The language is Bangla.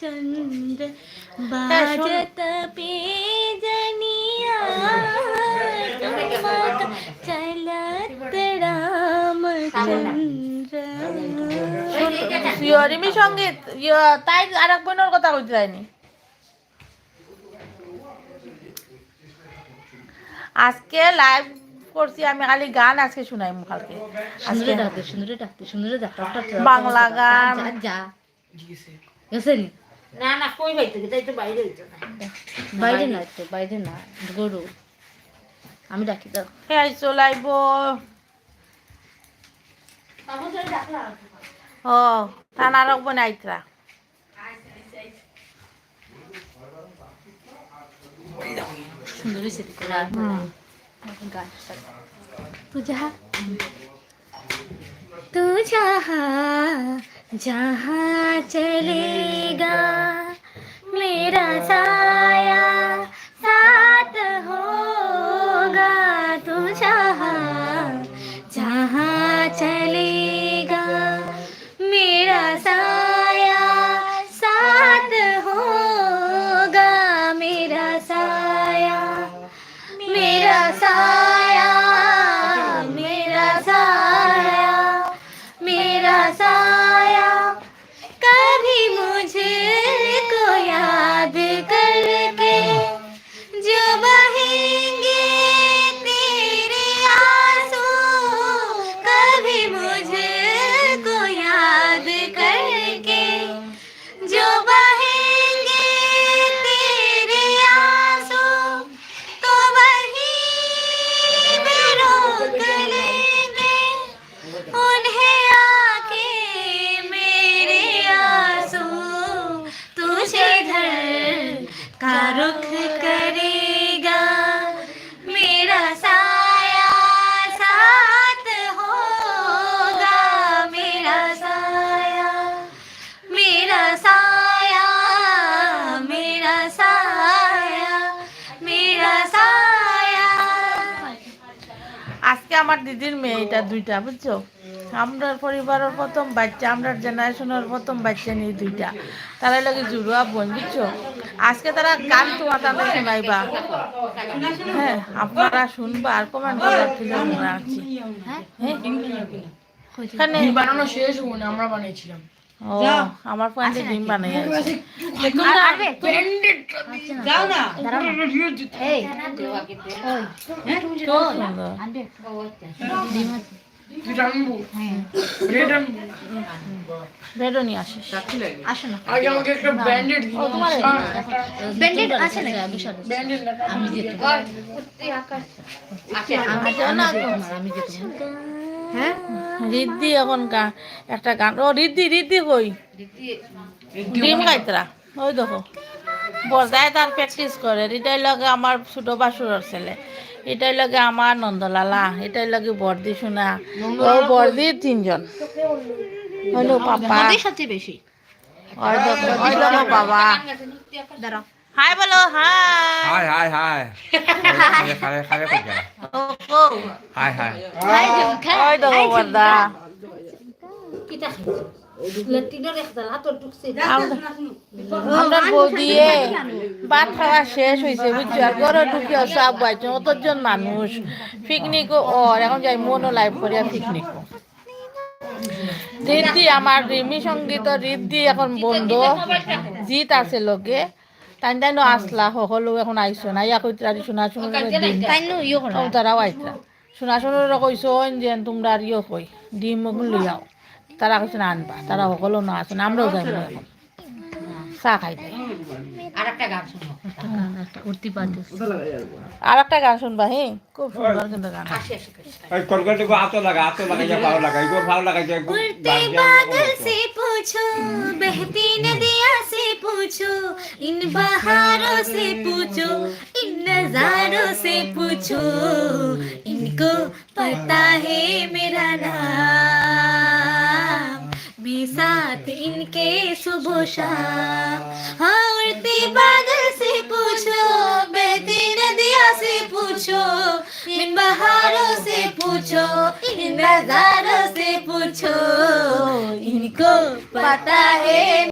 चंद्र बाजत पे जनिया चलत रामचंद्र রিমি সঙ্গীত ইয়া- তাই আর এক বোনের কথা কইতে যায়নি আজকে লাইভ করছি আমি খালি গান আজকে শুনাই কালকে সুন্দরে ডাকতে সুন্দরে ডাকতে সুন্দরে ডাকতে বাংলা গান যা গেছেন না না কই বাইতে তাই তো বাইরে হইতো না। বাইরে না তো বাইরে না গরু। আমি ডাকি দাও। হ্যাঁ চলাইব। ও টানা রাখব না আইতরা সুন্দর হয়েছে তুই যাহা তুই যাহা जहाँ चलेगा मेरा साया। उन्हें आके मेरे आँसू तुझे धर का रुख करेगा আমার দিদির মেয়ে এটা দুইটা বুঝছ? আমরার পরিবারের প্রথম বাচ্চা আমরার জেনারেশনের প্রথম বাচ্চা নিয়ে দুইটা। তারা লাগে জুড়ুয়া বোন বুঝছ? আজকে তারা গান তোমার তাদের শোনাইবা। হ্যাঁ আপনারা শুনবা আর কমান তুলে মনে রাখছি হ্যাঁ? এখানে বানানো শেষ আমরা বানিয়েছিলাম। ও আমার পয়েন্টে ডিম বানাই আছে। যাও না। এই দিন ব্যান্ডেড আছে। নাকি? বিশাল ব্যান্ডেড আমি যেতে আমি যেতে হ্যাঁ? রিদ্ধি এখন একটা গান। ও রিদ্ধি রিদ্ধি কই? ডিম খাইতরা? ওই দেখো। বজায় তার প্র্যাকটিস করে। এটাই লগে আমার ছোট বাসুরের ছেলে। এটাই লগে আমার নন্দলালা। এটাই লগে বর্দি শোনা ও বর্দির তিনজন। হলো পাপা। সাথে বেশি। ওই দেখো ওই দেখো বাবা দাঁড়াও। হাই বলো হাই হাই হাই হাই খালে খালে কই যা ও ও। হাই হাই দেব খাই ওই দেখো বর্দা কিটা খাইছো লেটিনের একটা হাতর ঢুকছে আমরা বউ ভাত খাওয়া শেষ হয়েছে বুঝছ আর ঘরে ঢুকে সব বাইছে অতজন মানুষ পিকনিকও ওর এখন যাই মনও লাইভ করিয়া পিকনিকও রিদ্ধি আমার রিমি সংগীত রিদ্ধি এখন বন্ধ। জিত আছে লগে। তাই তাই নো আসলা সকলো এখন আইসো না ইয়াক আর শোনা শুনো তাই তারাও আইতা শোনা শুনো কইছো যেন তোমরা আর ইয়ে কই ডিম মগুন লইয়াও তারা কৈছে না আনবা তারা সকলো না আছে আমরাও যাই এখন চাহ খাই আর একটা গান শুনো উঠতে পারতো আর একটা গান শুনবা হে খুব সুন্দর কিন্তু গান আসি আসি করি। এই কলকাতা কো আতো লাগা আতো লাগা যা ভালো লাগা ইগো ভালো লাগা যা उड़ते बादल से पूछो बहती नदिया से पूछो इन बहारों से पूछो इन नजारों से पूछो इनको पता है मेरा नाम मैं साथ इनके सुबह शाम हाँ उड़ते बादल से पूछो बहती नदिया से पूछो, इन बहारों से पूछो, इन नजारों से पूछो, इनको पता है